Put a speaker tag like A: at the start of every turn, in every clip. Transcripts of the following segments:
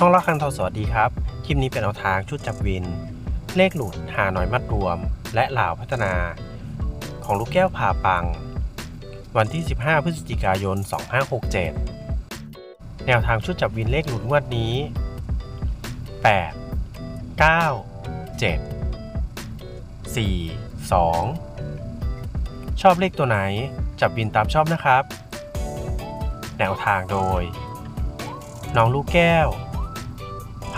A: ช่องละคังทอสวัสดีครับคลิปนี้เป็นเอาทางชุดจับวิน เลขหลุดหาหน่อยมัดรวม และเหล่าพัฒนา ของลูกแก้วผ่าปัง วันที่ 15 พฤศจิกายน 2567 แนวทางชุดจับวินเลขหลุดงวดนี้ 8 9 7 4 2 ชอบเลขตัวไหนจับวินตามชอบนะครับ แนวทางโดยน้องลูกแก้ว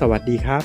B: สวัสดีครับ